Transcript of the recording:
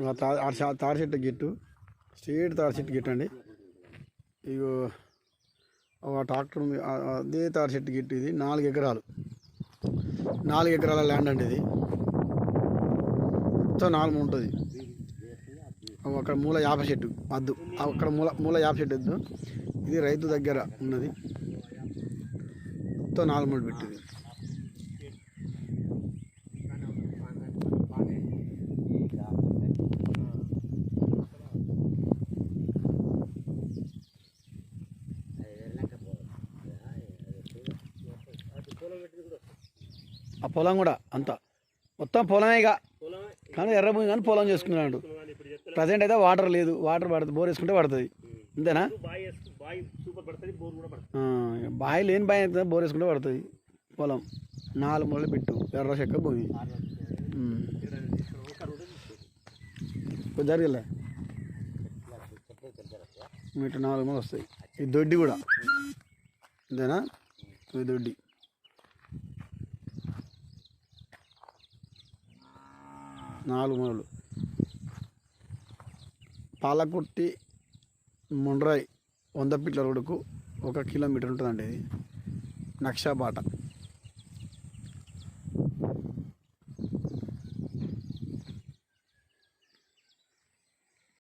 ఇంకో తా- తాడి చెట్టు గిట్టు. స్ట్రీట్ తాడి చెట్టు గిట్టు అండి. ఇగో ఒక ట్రాక్టర్ అదే తాడి చెట్టు గిట్టు ఇది. నాలుగు ఎకరాలు. నాలుగు ఎకరాల ల్యాండ్ అండి ఇది. మొత్తం నాలుగు ఉంటుంది. అక్కడ మూల యాప చెట్టు. వద్దు అక్కడ మూల మూల యాప చెట్టు వద్దు. ఇది రైతు దగ్గర ఉన్నది. మొత్తం నాలుగు మూడు పెట్టింది. ఆ పొలం కూడా అంతా. మొత్తం పొలమే ఇక. కానీ ఎర్ర భూమి కానీ పొలం చేసుకున్నాడు. ప్రజెంట్ అయితే వాటర్ లేదు. వాటర్ పడుతుంది. బోర్ వేసుకుంటే పడుతుంది. అంతేనా? బావి లేని బావి అయితే బోర్ వేసుకుంటే పడుతుంది. పొలం. నాలుగు మూలలు పెట్టు. ఎర్ర చెక్క భూమి. ఉమ్. మీటర్ జరిగిలే నాలుగు మూలలు వస్తాయి. ఈ దొడ్డి కూడా. అంతేనా? ఇది దొడ్డి. నాలుగు మూలలు పాలకుర్తి ముండ్రాయి వంద పిట్ల రోడ్డుకు ఒక కిలోమీటర్ ఉంటుందండి ఇది. నక్షాబాట.